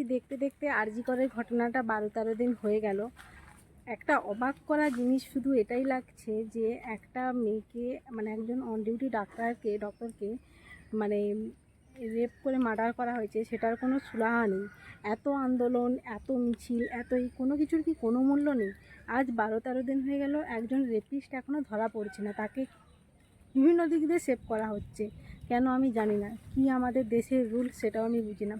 আজ দেখতে দেখতে আরজি করের ঘটনাটা বারো তেরো দিন হয়ে গেল। একটা অবাক করা জিনিস শুধু এটাই লাগছে যে একটা মেয়েকে মানে একজন অন ডিউটি ডাক্তারকে ডক্টরকে মানে রেপ করে মার্ডার করা হয়েছে, সেটার কোনো সুরাহা নেই। এত আন্দোলন, এত মিছিল, এত এই কোনো কিছুর কি কোনো মূল্য নেই? আজ বারো তেরো দিন হয়ে গেল, একজন রেপিস্ট এখনও ধরা পড়ছে না। তাকে বিভিন্ন দিক দিয়ে সেভ করা হচ্ছে। কেন আমি জানি না। কি আমাদের দেশের রুল সেটাও আমি বুঝি না।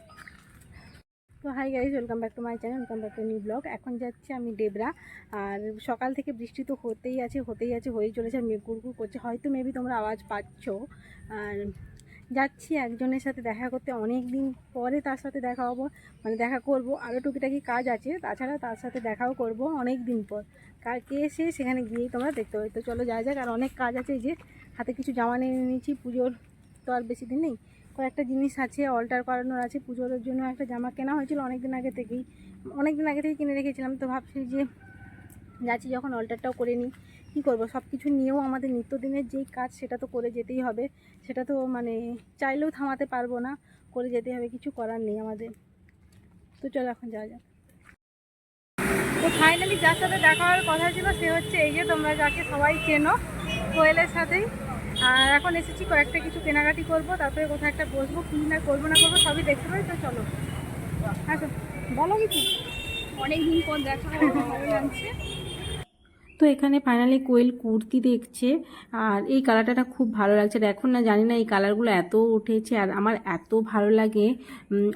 তো hi guys welcome back to my channel, welcome back to new blog. এখন যাচ্ছি আমি ডেবরা আর সকাল থেকে বৃষ্টি তো হতেই আছে হতেই আছে, হয়েই চলেছে, আর গুড়গুড় করছে। হয়তো মেবি তোমরা আওয়াজ পাচ্ছ। আর যাচ্ছি একজনের সাথে দেখা করতে। অনেক দিন পরে তার সাথে দেখা হব মানে দেখা করব। আরও টুকিটাকি কাজ আছে, তাছাড়া তার সাথে দেখাও করব অনেক দিন পর। কার কে এসে সেখানে গিয়েই তোমরা দেখতে পাবে। তো চলো যাওয়া যাক, আর অনেক কাজ আছে যে, হাতে কিছু জামা নিয়ে নিয়েছি, পুজোর তো আর বেশি দিন নেই। কয়েকটা জিনিস আছে অল্টার করানোর আছে, পুজোর জন্য একটা জামা কেনা হয়েছিল অনেক দিন আগে থেকেই। অনেক দিন আগে থেকেই কিনে রেখেছিলাম, তো ভাবছি যে যাচ্ছি যখন অল্টারটাও করে নিই। কী করব? সব কিছু নিয়েও আমাদের নিত্যদিনের যেই কাজ, সেটা তো করে যেতেই হবে। সেটা তো মানে চাইলেও থামাতে পারব না, করে যেতে হবে, কিছু করার নেই আমাদের। তো চলো এখন যাওয়া যাক। তো ফাইনালি যার সাথে দেখা হওয়ার কথা ছিল, সে হচ্ছে এই যে তোমরা যাকে সবাই চেনো, কোয়েলের সাথেই। আর এখন এসেছি কয়েকটা কিছু কেনাকাটি করব তারপরে কোথাও একটা বসবো কী না করব না করব সবই দেখতে পাই তো চলো। আচ্ছা বলো কিছু অনেকদিন পর দেখা ভালো লাগছে। তো এখানে ফাইনালি কোয়েল কুর্তি দেখছে আর এই কালারটা খুব ভালো লাগছে। আর এখন না জানি না এই কালারগুলো এত উঠেছে আর আমার এত ভালো লাগে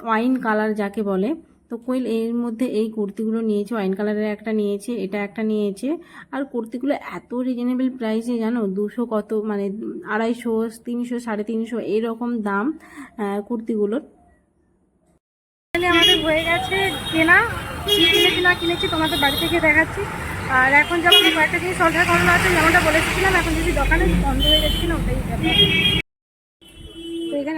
ওয়াইন কালার যাকে বলে। তো কোয়েল এর মধ্যে এই কুর্তিগুলো নিয়েছে ওয়াইন কালারের একটা নিয়েছে, এটা একটা নিয়েছে। আর কুর্তিগুলো এত রিজনেবল প্রাইসে জানো, দুশো কত মানে আড়াইশো, তিনশো, সাড়ে তিনশো, এরকম দাম কুর্তিগুলোর। আমাদের হয়ে গেছে কেনা। কি কিনেছি, না কিনেছি তোমাদের বাড়ি থেকে দেখাচ্ছি। আর এখন যখন কয়েকটা জিনিস অর্ডার করানো আছে, যেমনটা বলেছিলাম, এখন যদি দোকানে বন্ধ হয়ে গেছে কিনা ওটাই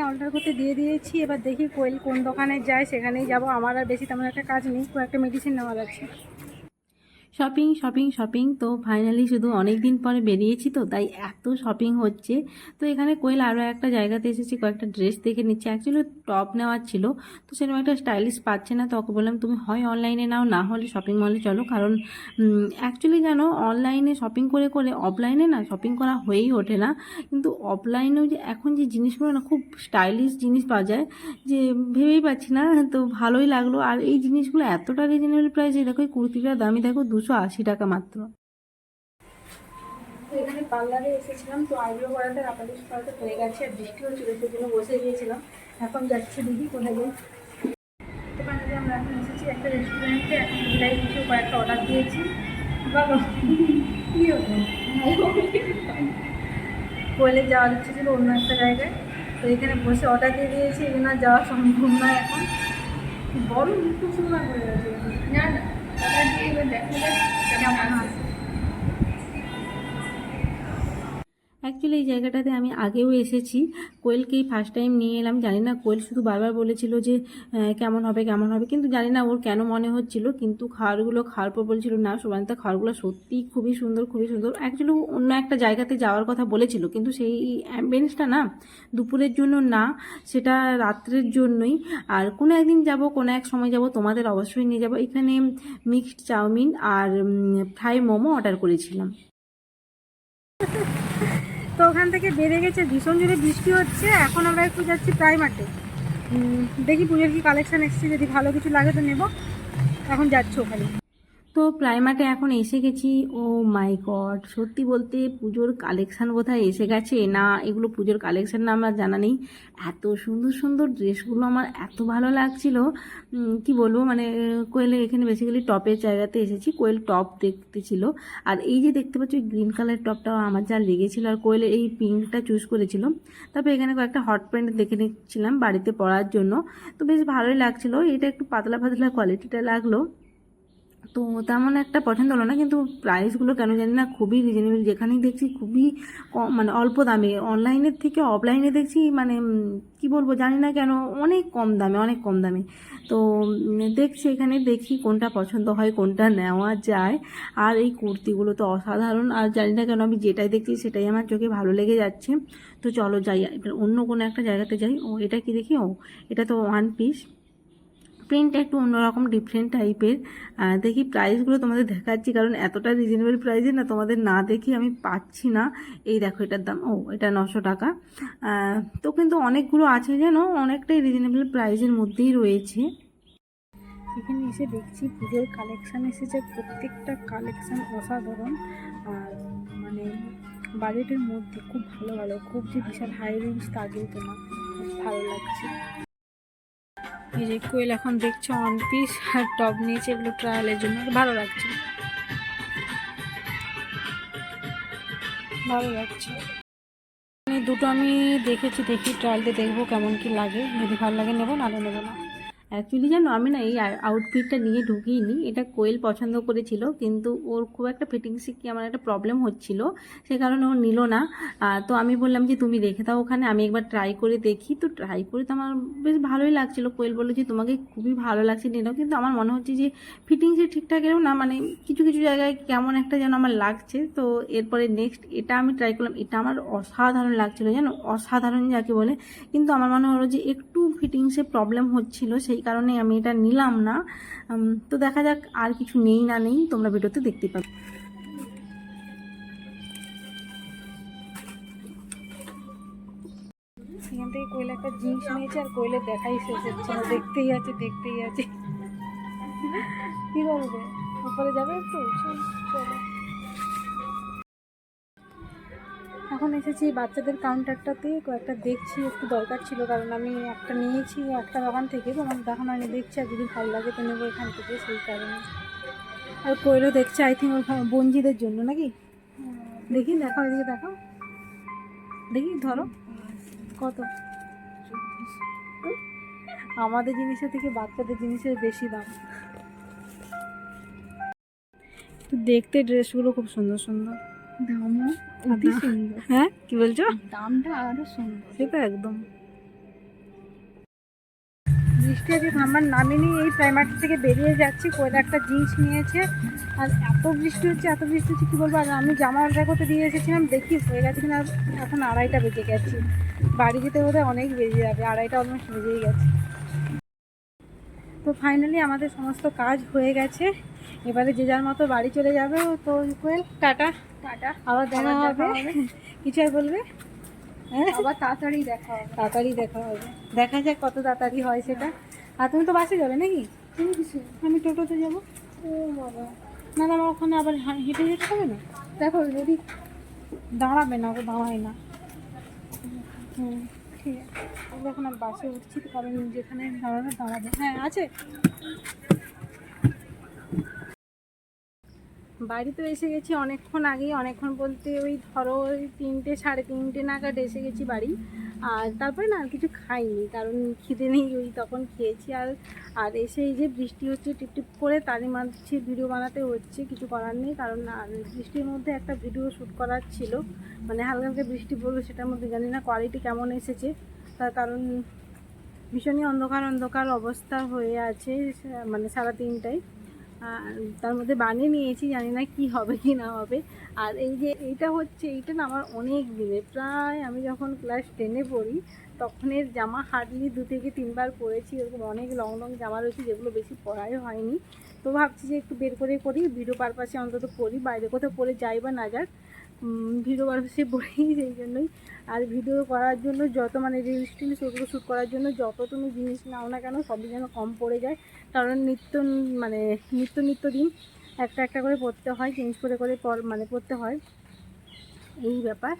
অর্ডার করতে দিয়ে দিয়েছি, এবার দেখি কোয়েল কোন দোকানে যায়, সেখানেই যাব। আমার আর বেশি তেমন একটা কাজ নেই কয়েকটা মেডিসিন নেওয়ার আছে শপিং শপিং শপিং তো ফাইনালি শুধু অনেক দিন পরে বেরিয়েছি তো, তাই এত শপিং হচ্ছে। তো এখানে কোয়েল আরও একটা জায়গাতে এসেছি, কয়েকটা ড্রেস দেখে নিচ্ছে। অ্যাকচুয়ালি টপ নেওয়ার ছিল, তো সেরকম একটা স্টাইলিশ পাচ্ছে না, তো বললাম, তুমি হয় অনলাইনে নাও, না হলে শপিং মলে চলো। কারণ অ্যাকচুয়ালি জানো অনলাইনে শপিং করে করে অফলাইনে না শপিং করা হয়েই ওঠে না। কিন্তু অফলাইনেও যে এখন যে জিনিসগুলো না, খুব স্টাইলিশ জিনিস পাওয়া যায়, যে ভেবেই পাচ্ছি না, তো ভালোই লাগল। আর এই জিনিসগুলো এতটা রিজনেবল প্রাইসে দেখো এই কুর্তিটার দামই দেখো দুশো আশি টাকা মাত্র। এখানে পার্লারে এসেছিলাম, তো আইব্রো করাতে আপালিশ করাতে হয়ে গেছে, আর বৃষ্টি হচ্ছিল সেই জন্য বসে গিয়েছিলাম। এখন যাচ্ছি দিদি কোথায় যাই। তো ফাইনালি আমরা এখন এসেছি একটা রেস্টুরেন্টে এখন দিদিরাই কিছু কয়েকটা অর্ডার দিয়েছি। বাবা, কী হতো কোয়েলে যাওয়ার ইচ্ছে ছিল অন্য একটা জায়গায়। তো এখানে বসে অর্ডার দিয়ে দিয়েছি আর যাওয়া সম্ভব নয় এখন। বড় খুব সুন্দর হয়ে গেছে। না না। দেখা যাক অ্যাকচুয়ালি এই জায়গাটাতে আমি আগেও এসেছি। কোয়েলকেই ফার্স্ট টাইম নিয়ে এলাম। জানি না, কোয়েল শুধু বারবার বলেছিল যে কেমন হবে কেমন হবে। কিন্তু জানি না ওর কেন মনে হচ্ছিল। কিন্তু খাবারগুলো খাওয়ার পর বলছিল, না, সুবানিতা খাবারগুলো সত্যিই খুবই সুন্দর খুবই সুন্দর। অ্যাকচুয়ালি অন্য একটা জায়গাতে যাওয়ার কথা বলেছিল। কিন্তু সেই অ্যাম্বিয়েন্সটা না, দুপুরের জন্য না, সেটা রাত্রের জন্যই। আর কোনো একদিন যাব, কোনো এক সময় যাব, তোমাদের অবশ্যই নিয়ে যাব। এখানে মিক্সড চাউমিন আর ফ্রাই মোমো অর্ডার করেছিলাম। তো ওখান থেকে বেড়ে গেছে, ভীষণ জোরে বৃষ্টি হচ্ছে, এখন আমরা একটু যাচ্ছি প্রাইমার্টে। দেখি পুজোর কি কালেকশান এসেছে, যদি ভালো কিছু লাগে তো নেব। এখন যাচ্ছি ওখানে। তো প্রাইমার্টে এখন এসে গেছি। ও মাই গড সত্যি বলতে পুজোর কালেকশান কোথায় এসে গেছে? না, এগুলো পুজোর কালেকশান না আমার জানা নেই। এত সুন্দর সুন্দর ড্রেসগুলো আমার এত ভালো লাগছিল। কি বলব মানে কোয়েলের এখানে বেসিক্যালি টপের জায়গাতে এসেছি। কোয়েল টপ দেখতে ছিল। আর এই যে দেখতে পাচ্ছ গ্রিন কালার টপটাও আমার যা লেগেছিল, আর কোয়েলের এই পিঙ্কটা চুজ করেছিল তারপর এখানে কয়েকটা হট প্যান্ট দেখে নিচ্ছিলাম বাড়িতে পরার জন্য। তো বেশ ভালোই লাগছিল। এটা একটু পাতলা পাতলা কোয়ালিটিটা লাগল। তো তেমন একটা পছন্দ হলো না, কিন্তু প্রাইসগুলো কেন জানি না, খুবই রিজনেবল যেখানেই দেখছি খুবই মানে অল্প দামে। অনলাইনের থেকে অফলাইনে দেখছি মানে কি বলব জানি না কেন, অনেক কম দামে, অনেক কম দামে। তো দেখছি এখানে, দেখি কোনটা পছন্দ হয়, কোনটা নেওয়া যায়। আর এই কুর্তিগুলো তো অসাধারণ। আর জানি না কেন, আমি যেটাই দেখছি, সেটাই আমার চোখে ভালো লেগে যাচ্ছে। তো চলো যাই অন্য কোনো একটা জায়গাতে যাই। ও, এটা কি দেখি? ও, এটা তো ওয়ান পিস প্রিন্টটা একটু অন্যরকম ডিফারেন্ট টাইপের দেখি প্রাইসগুলো তোমাদের দেখাচ্ছি, কারণ এতটা রিজনেবল প্রাইসে না তোমাদের না দেখি আমি পাচ্ছি না। এই দেখো এটার দাম, ও, এটা নশো টাকা। তো কিন্তু অনেকগুলো আছে যেন অনেকটাই রিজনেবল প্রাইসের মধ্যেই রয়েছে। এখানে এসে দেখছি পুজোর কালেকশান এসেছে, প্রত্যেকটা কালেকশান অসাধারণ। আর মানে বাজেটের মধ্যে খুব ভালো ভালো, খুব যে বিশাল হাই রেঞ্জ তা না খুব ভালো লাগছে। এই যে কোয়েল এখন দেখছে ওয়ান পিস আর টপ নিয়েছে এগুলো ট্রায়ালের জন্য। ভালো লাগছে। ভালো লাগছে। দুটো আমি দেখেছি, দেখি ট্রায়াল ট্রায়ালতে দেখব কেমন কি লাগে। যদি ভালো লাগে নেব, নাহলে নেব না। অ্যাকচুয়ালি জানো, আমি না এই আউটফিটটা নিয়ে ঢুকিনি। এটা কোয়েল পছন্দ করেছিল, কিন্তু ওর খুব একটা ফিটিংসে কি আমার একটা প্রবলেম হচ্ছিল, সে কারণে ও নিল না। তো আমি বললাম যে, তুমি রেখে দাও ওখানে, আমি একবার ট্রাই করে দেখি। তো ট্রাই করে তো আমার বেশ ভালোই লাগছিল। কোয়েল বলল যে, তোমাকে খুবই ভালো লাগছে নিল কিন্তু আমার মনে হচ্ছে যে ফিটিংসে ঠিকঠাক এরও না মানে কিছু কিছু জায়গায় কেমন একটা যেন আমার লাগছে। তো এরপরে নেক্সট এটা আমি ট্রাই করলাম। এটা আমার অসাধারণ লাগছিল, জানো? অসাধারণ যাকে বলে। কিন্তু আমার মনে হলো যে, একটু ফিটিংসে প্রবলেম হচ্ছিল, সেই কারণে আমি এটা নিলাম না। তো দেখা যাক আর কিছু নেই না নেই তোমরা ভিডিওতে দেখতে পাবে। সেখান থেকে কোয়েল একটা জিনিস নিয়েছে আর কোয়েলের দেখাই শেষ হচ্ছে না। দেখতেই আছে দেখতেই আছে। কি বলবে? উপরে যাবে একটু? চল, এখন এসেছি বাচ্চাদের কাউন্টারটাতে কয়েকটা দেখছি, একটু দরকার ছিল, কারণ আমি একটা নিয়েছি, একটা দোকান থেকে, তো আমার দেখানো আমি দেখছি আর যদি ভালো লাগে তো নেব এখান থেকে সেই কারণে। আর কোয়েলও দেখছে আই থিঙ্ক বঞ্জিদের জন্য নাকি? দেখি, দেখো এদিকে দেখো দেখি, ধরো। কত? আমাদের জিনিসের থেকে বাচ্চাদের জিনিসের বেশি দাম। দেখতে ড্রেসগুলো খুব সুন্দর সুন্দর। দামও অতি দাম- সুন্দর। হ্যাঁ? কি বলছো? দামটা আরও সুন্দর। সেটা একদম। বৃষ্টি আজকে নামিনি এই থেকে বেরিয়ে যাচ্ছি কোয়েল একটা জিন্স নিয়েছে। আর এত বৃষ্টি হচ্ছে এত বৃষ্টি হচ্ছে কী বলব? আর আমি জামা অর্ডার করতে দিয়ে এসেছিলাম দেখি হয়ে গেছে কিনা এখন আড়াইটা বেজে গেছে। বাড়ি যেতে বোধহয় অনেক বেজে যাবে আড়াইটা অলমোস্ট বেজেই গেছে। তো ফাইনালি আমাদের সমস্ত কাজ হয়ে গেছে। এবারে যে যার মতো বাড়ি চলে যাবে তো কোয়েল টাটা। টাটা। আবার দেখা হবে। কিছু আর বলবে? হ্যাঁ? আবার তাড়াতাড়ি দেখা হবে। তাড়াতাড়ি দেখা হবে। দেখা যাক কত তাড়াতাড়ি হয় সেটা। আর তুমি তো বাসে যাবে নাকি? তুমি কিছু আমি টোটোতে যাব। ও বাবা। না না ওখানে আবার হেঁটে যেতে হবে না? দেখো যদি দাঁড়াবে না ও দাঁড়ায় না। হুম ঠিক আছে। এখন আর বাসে উঠছি কারণ যেখানে দাঁড়ানো দাঁড়াবে। হ্যাঁ আছে। বাড়ি তো এসে গেছি অনেকক্ষণ আগেই, অনেকক্ষণ বলতে ওই ধরো ওই তিনটে, সাড়ে তিনটে নাগাদ এসে গেছি বাড়ি। আর তারপরে না আর কিছু খাইনি, কারণ খিদে নেই ওই তখন খেয়েছি আর আর এসে এই যে বৃষ্টি হচ্ছে টিপ টিপ করে তারই মাঝে ভিডিও বানাতে হচ্ছে, কিছু করার নেই, কারণ আর বৃষ্টির মধ্যে একটা ভিডিও শ্যুট করার ছিল। মানে হালকা হালকা বৃষ্টি পড়ল, সেটার মধ্যে জানি না কোয়ালিটি কেমন এসেছে। তার কারণ ভীষণই অন্ধকার অন্ধকার অবস্থা হয়ে আছে মানে সারা তিনটায়। তার মধ্যে বানিয়ে নিয়েছি, জানি না কি হবে কি না হবে। আর এই যে এইটা হচ্ছে, এইটা না আমার অনেক দিনে প্রায় আমি যখন ক্লাস টেনে পড়ি, তখনের জামা হার্ডলি দু থেকে তিনবার পরেছি, এরকম অনেক লং লং জামা রয়েছে যেগুলো বেশি পরাই হয়নি। তো ভাবছি যে একটু বের করে করি ভিডিও পারপাসে অন্তত পরি, বাইরে কোথাও পরে যাই বা না যাক। ভিডিও পারপাসে পড়ি সেই জন্যই। আর ভিডিও করার জন্য যত মানে রিলস টিলস, ওগুলো শ্যুট করার জন্য যত তুমি জিনিস নাও না কেন, সবই যেন কম পড়ে যায়। কারণ নিত্য মানে নিত্য নিত্য দিন একটা একটা করে পড়তে হয় চেঞ্জ করে করে মানে পড়তে হয়। এই ব্যাপার।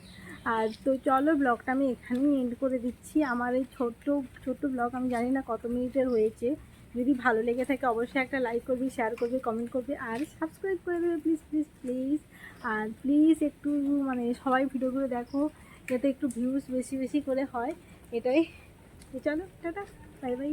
আর তো চলো ব্লগটা আমি এখানেই এন্ড করে দিচ্ছি। আমার এই ছোট্ট ছোট্ট ব্লগ আমি জানি না কত মিনিটের হয়েছে। যদি ভালো লেগে থাকে অবশ্যই একটা লাইক করবি শেয়ার করবি কমেন্ট করবি আর সাবস্ক্রাইব করে দেবে প্লিজ প্লিজ প্লিজ আর প্লিজ একটু মানে সবাই ভিডিওগুলো দেখো, যাতে একটু ভিউজ বেশি বেশি করে হয়। এটাই। চলো, টাটা। Bye bye